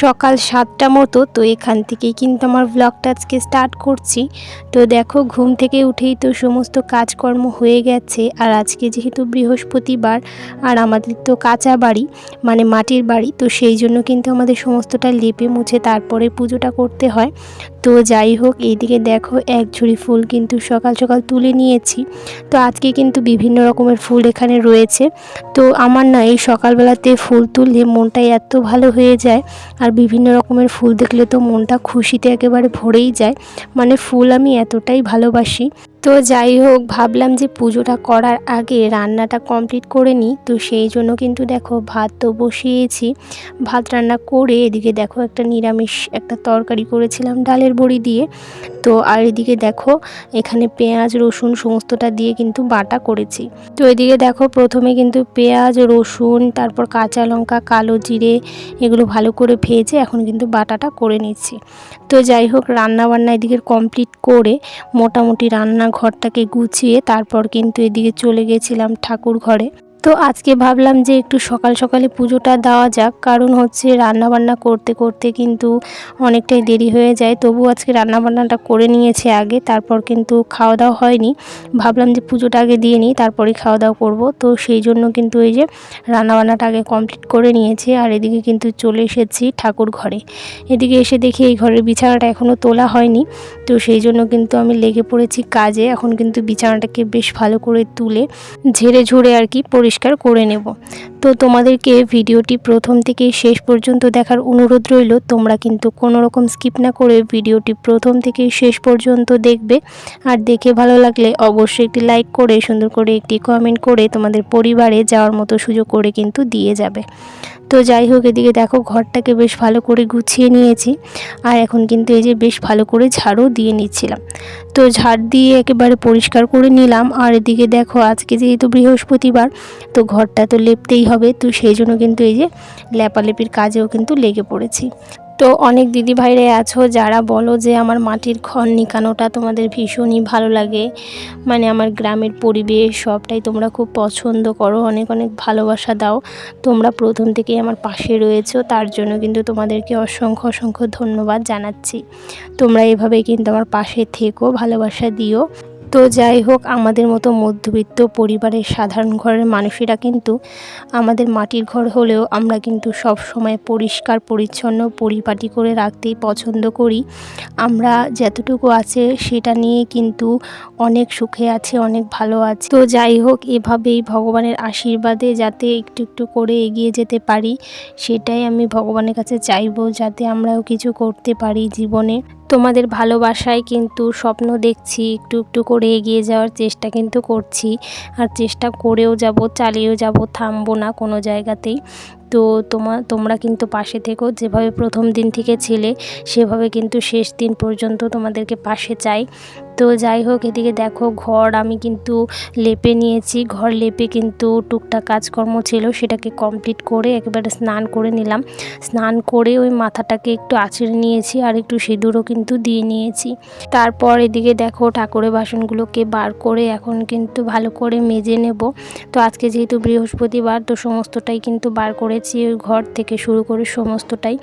সকাল সাতটা মতো, তো এখান থেকেই কিন্তু আমার ব্লগটা আজকে স্টার্ট করছি। তো দেখো, ঘুম থেকে উঠেই তো সমস্ত কাজকর্ম হয়ে গেছে। আর আজকে যেহেতু বৃহস্পতিবার, আর আমাদের তো কাঁচা বাড়ি মানে মাটির বাড়ি, তো সেই জন্য কিন্তু আমাদের সমস্তটা লেপে মুছে তারপরে পুজোটা করতে হয়। তো যাই হোক, এইদিকে দেখো, এক ঝুড়ি ফুল কিন্তু সকাল সকাল তুলে নিয়েছি। তো আজকে কিন্তু বিভিন্ন রকমের ফুল এখানে রয়েছে। তো আমার না এই সকালবেলাতে ফুল তুললে মনটাই এত ভালো হয়ে যায় আর বিভিন্ন রকমের ফুল দেখলে তো মনটা খুশিতে একেবারে ভরেই যায়। মানে ফুল আমি এতটাই ভালোবাসি। তো যাই হোক, ভাবলাম যে পুজোটা করার আগে রান্নাটা কমপ্লিট করে নিই। তো সেই জন্য কিন্তু দেখো ভাত তো বসিয়েছি। ভাত রান্না করে এদিকে দেখো একটা নিরামিষ একটা তরকারি করেছিলাম ডালের বড়ি দিয়ে। তো আর এদিকে দেখো এখানে পেঁয়াজ, রসুন সমস্তটা দিয়ে কিন্তু বাটা করেছি। তো এদিকে দেখো প্রথমে কিন্তু পেঁয়াজ, রসুন, তারপর কাঁচা লঙ্কা, কালো জিরে এগুলো ভালো করে ভেজে এখন কিন্তু বাটাটা করে নিচ্ছি। তো যাই হোক রান্না বান্না এদিকে কমপ্লিট করে মোটামুটি রান্না ঘরটাকে গুছিয়ে তারপর কিন্তু এদিকে চলে গেছিলাম ঠাকুর ঘরে। তো আজকে ভাবলাম যে একটু সকাল সকালে পুজোটা দেওয়া যাক, কারণ হচ্ছে রান্না বান্না করতে করতে কিন্তু অনেকটাই দেরি হয়ে যায়। তবু আজকে রান্না বান্নাটা করে নিয়েছে আগে, তারপর কিন্তু খাওয়া দাওয়া হয়নি। ভাবলাম যে পুজোটা আগে দিয়ে নিই তারপরে খাওয়া দাওয়া করব। তো সেই জন্য কিন্তু এই যে রান্না বান্নাটা আগে কমপ্লিট করে নিয়েছে, আর এদিকে কিন্তু চলে এসেছি ঠাকুর ঘরে। এদিকে এসে দেখি এই ঘরের বিছানাটা এখনও তোলা হয়নি, তো সেই জন্য কিন্তু আমি লেগে পড়েছি কাজে। এখন কিন্তু বিছানাটাকে বেশ ভালো করে তুলে ঝেড়ে ঝুড়ে আর কি পরিষ্কার করে নেব। তো তোমাদেরকে ভিডিওটি প্রথম থেকে শেষ পর্যন্ত দেখার অনুরোধ রইল, তোমরা কিন্তু কোনো রকম স্কিপ না করে ভিডিওটি প্রথম থেকে শেষ পর্যন্ত দেখবে। আর দেখে ভালো লাগলে অবশ্যই একটি লাইক করে, সুন্দর করে একটি কমেন্ট করে তোমাদের পরিবারে যাওয়ার মতো সুযোগ করে কিন্তু দিয়ে যাবে। তো যাই হোক, এদিকে দেখো ঘরটাকে বেশ ভালো করে গুছিয়ে নিয়েছি। আর এখন কিন্তু এই যে বেশ ভালো করে ঝাড়ও দিয়ে নিচ্ছিলাম। তো ঝাড় দিয়ে একেবারে পরিষ্কার করে নিলাম। আর এদিকে দেখো, আজকে যেহেতু বৃহস্পতিবার, তো ঘরটা তো লেপতেই হবে। তো সেই জন্য কিন্তু এই যে লেপালেপির কাজেও কিন্তু লেগে পড়েছি। তো অনেক দিদি ভাইরাই আছো যারা বলো যে আমার মাটির ঘর নিকানোটা তোমাদের ভীষণই ভালো লাগে। মানে আমার গ্রামের পরিবেশ সবটাই তোমরা খুব পছন্দ করো, অনেক অনেক ভালোবাসা দাও। তোমরা প্রথম থেকেই আমার পাশে রয়েছো, তার জন্য কিন্তু তোমাদেরকে অসংখ্য অসংখ্য ধন্যবাদ জানাচ্ছি। তোমরা এভাবে কিন্তু আমার পাশে থেকো, ভালোবাসা দিও। তো যাই হোক, আমাদের মতো মধ্যবিত্ত পরিবারের সাধারণ ঘরের মানুষেরা কিন্তু আমাদের মাটির ঘর হলেও আমরা কিন্তু সব সময় পরিষ্কার, পরিচ্ছন্ন পরিপাটি করে রাখতেই পছন্দ করি। আমরা যতটুকু আছে সেটা নিয়ে কিন্তু অনেক সুখে আছে, অনেক ভালো আছে। তো যাই হোক, এভাবেই ভগবানের আশীর্বাদে যাতে একটু একটু করে এগিয়ে যেতে পারি, সেটাই আমি ভগবানের কাছে চাইব, যাতে আমরাও কিছু করতে পারি জীবনে। তোমাদের ভালোবাসায় কিন্তু স্বপ্ন দেখছি, একটু একটু করে এগিয়ে যাওয়ার চেষ্টা কিন্তু করছি। আর চেষ্টা করেও যাব, চালিয়েও যাব, থামবো না কোনো জায়গাতেই। তো তোমা, তোমরা কিন্তু পাশে থেকো। যেভাবে প্রথম দিন থেকে ছিলে, সেভাবে কিন্তু শেষ দিন পর্যন্ত তোমাদেরকে পাশে চাই। তো যাই হোক, এদিকে দেখো, ঘর আমি কিন্তু লেপে নিয়েছি। ঘর লেপে কিন্তু টুকটাক কাজকর্ম ছিল, সেটাকে কমপ্লিট করে একেবারে স্নান করে নিলাম। স্নান করে ওই মাথাটাকে একটু আঁচড়ে নিয়েছি আর একটু সিঁদুরও কিন্তু দিয়ে নিয়েছি। তারপর এদিকে দেখো, ঠাকুরের বাসনগুলোকে বার করে এখন কিন্তু ভালো করে মেজে নেব। তো আজকে যেহেতু বৃহস্পতিবার, তো সমস্তটাই কিন্তু বার করেছি। ওই ঘর থেকে শুরু করে সমস্তটাই।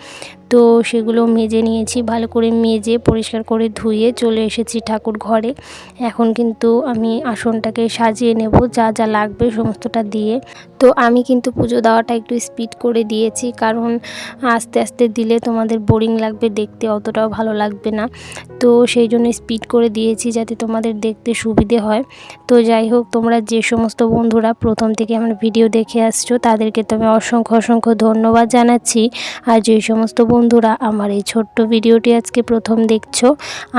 তো সেগুলো মেজে নিয়েছি, ভালো করে মেজে পরিষ্কার করে ধুয়ে চলে এসেছি ঠাকুর ঘরে। এখন কিন্তু আমি আসনটাকে সাজিয়ে নেব, যা যা লাগবে সমস্তটা দিয়ে। তো আমি কিন্তু পুজো দেওয়াটা একটু স্পিড করে দিয়েছি, কারণ আস্তে আস্তে দিলে তোমাদের বোরিং লাগবে, দেখতে অতটাও ভালো লাগবে না। তো সেই জন্য স্পিড করে দিয়েছি যাতে তোমাদের দেখতে সুবিধে হয়। তো যাই হোক, তোমরা যে সমস্ত বন্ধুরা প্রথম থেকে আমার ভিডিও দেখে আসছো, তাদেরকে তো আমি অসংখ্য অসংখ্য ধন্যবাদ জানাচ্ছি। আর যে সমস্ত বন্ধুরা, আমার এই ছোট্ট ভিডিওটি আজকে প্রথম দেখছ।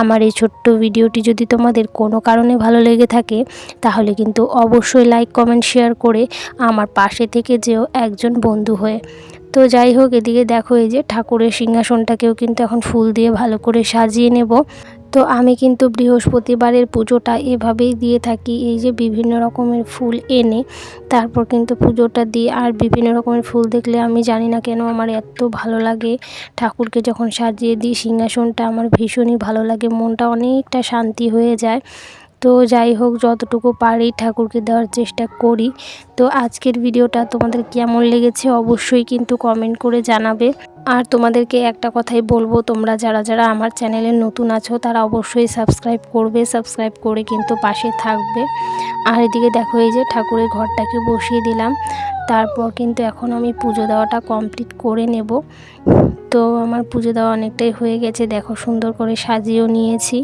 আমার এই ছোট্ট ভিডিওটি যদি তোমাদের কোনো কারণে ভালো লেগে থাকে, তাহলে কিন্তু অবশ্যই লাইক, কমেন্ট, শেয়ার করে আমার পাশে থেকে যেও একজন বন্ধু হয়ে। তো যাই হোক, এদিকে দেখো এই যে ঠাকুরের সিংহাসনটাকেও কিন্তু এখন ফুল দিয়ে ভালো করে সাজিয়ে নেব। তো আমি কিন্তু বৃহস্পতিবারের পুজোটা এভাবেই দিয়ে থাকি। এই যে বিভিন্ন রকমের ফুল এনে তারপর কিন্তু পুজোটা দিই। আর বিভিন্ন রকমের ফুল দেখলে আমি জানি না কেন আমার এত ভালো লাগে। ঠাকুরকে যখন সাজিয়ে দিই, সিংহাসনটা আমার ভীষণই ভালো লাগে। মনটা অনেকটা শান্তি হয়ে যায়। তো যাই হোক, যতটুকু পারি ঠাকুরকে দেওয়ার চেষ্টা করি। তো আজকের ভিডিওটা তোমাদের কেমন লেগেছে অবশ্যই কিন্তু কমেন্ট করে জানাবে। আর তোমাদেরকে একটা কথাই বলব, তোমরা যারা যারা আমার চ্যানেলে নতুন আছো, তারা অবশ্যই সাবস্ক্রাইব করবে সাবস্ক্রাইব করে কিন্তু পাশে থাকবে। আর এদিকে দেখো, এই যে ঠাকুরের ঘরটাকে বসিয়ে দিলাম। তারপর কিন্তু এখন আমি পুজো দেওয়াটা কমপ্লিট করে নেব। তো আমার পুজো দেওয়া অনেকটাই হয়ে গেছে, দেখো সুন্দর করে সাজিয়েও নিয়েছি।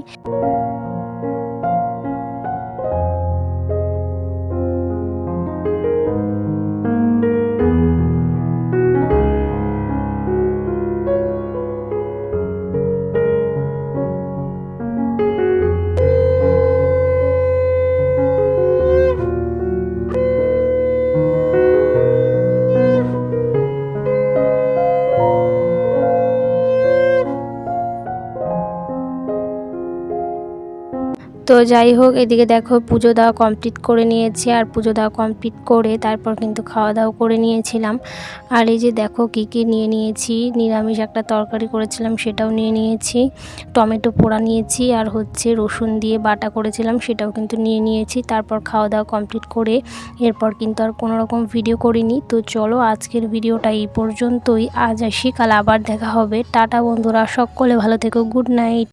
তো যাই হোক, এদিকে দেখো পুজো দেওয়া কমপ্লিট করে নিয়েছি। আর পুজো দেওয়া কমপ্লিট করে তারপর কিন্তু খাওয়া দাওয়া করে নিয়েছিলাম। আর এই যে দেখো কী কী নিয়ে নিয়েছি, নিরামিষ একটা তরকারি করেছিলাম, সেটাও নিয়ে নিয়েছি। টমেটো পোড়া নিয়েছি, আর হচ্ছে রসুন দিয়ে বাটা করেছিলাম, সেটাও কিন্তু নিয়ে নিয়েছি। তারপর খাওয়া দাওয়া কমপ্লিট করে এরপর কিন্তু আর কোনো রকম ভিডিও করিনি। তো চলো আজকের ভিডিওটা এই পর্যন্তই। আজ আসি, কাল আবার দেখা হবে। টাটা বন্ধুরা, সকলে ভালো থেকো গুড নাইট